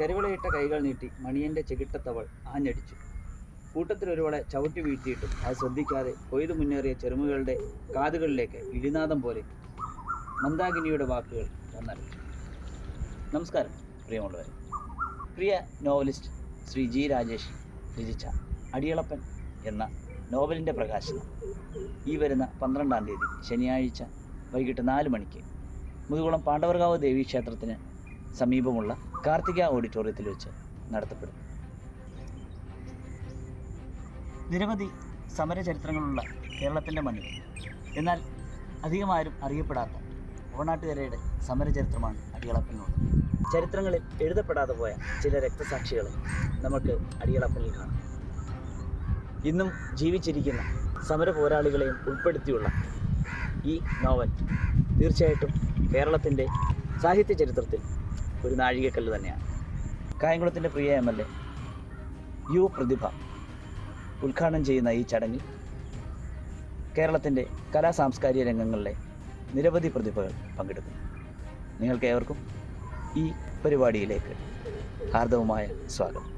കരിവിളയിട്ട കൈകൾ നീട്ടി മണിയന്റെ ചെകിട്ടത്തവൾ ആഞ്ഞടിച്ചു. കൂട്ടത്തിൽ ഒരുവളെ ചവിട്ടി വീഴ്ത്തിയിട്ടും അത് ശ്രദ്ധിക്കാതെ കൊയ്തു മുന്നേറിയ ചെറുമുകളുടെ കാതുകളിലേക്ക് ഇടിനാദം പോലെ മന്ദാകിനിയുടെ വാക്കുകൾ വന്നറിഞ്ഞു നമസ്കാരം പ്രിയമുള്ളവരെ. പ്രിയ നോവലിസ്റ്റ് ശ്രീ ജി രാജേഷ് രചിച്ച അടിയളപ്പൻ എന്ന നോവലിന്റെ പ്രകാശനം ഈ വരുന്ന പന്ത്രണ്ടാം തീയതി ശനിയാഴ്ച വൈകിട്ട് നാല് മണിക്ക് മുതുകുളം പാണ്ഡവർകാവ് ദേവീ ക്ഷേത്രത്തിന് സമീപമുള്ള കാർത്തിക ഓഡിറ്റോറിയത്തിൽ വെച്ച് നടത്തപ്പെടും നിരവധി സമരചരിത്രങ്ങളുള്ള കേരളത്തിന്റെ മണ്ണിൽ എന്നാൽ അധികമാരും അറിയപ്പെടാത്ത ഓണാട്ടുകരയുടെ സമരചരിത്രമാണ് അടിയളപ്പനുള്ളത് ചരിത്രങ്ങളിൽ എഴുതപ്പെടാതെ പോയ ചില രക്തസാക്ഷികളെ നമുക്ക് അടിയളപ്പനിൽ കാണാം. ഇന്നും ജീവിച്ചിരിക്കുന്ന സമര പോരാളികളെയും ഉൾപ്പെടുത്തിയുള്ള ഈ നോവൽ തീർച്ചയായിട്ടും കേരളത്തിന്റെ സാഹിത്യ ചരിത്രത്തിൽ ഒരു നാഴികക്കല്ല് തന്നെയാണ്. കായംകുളത്തിന്റെ പ്രിയ M L A U Prathibha ഉദ്ഘാടനം ചെയ്യുന്ന ഈ ചടങ്ങിൽ കേരളത്തിന്റെ കലാ സാംസ്കാരിക രംഗങ്ങളിലെ നിരവധി പ്രതിഭകൾ പങ്കെടുക്കുന്നു. നിങ്ങൾക്ക് ഏവർക്കും ഈ പരിപാടിയിലേക്ക് ഹാർദവുമായ സ്വാഗതം.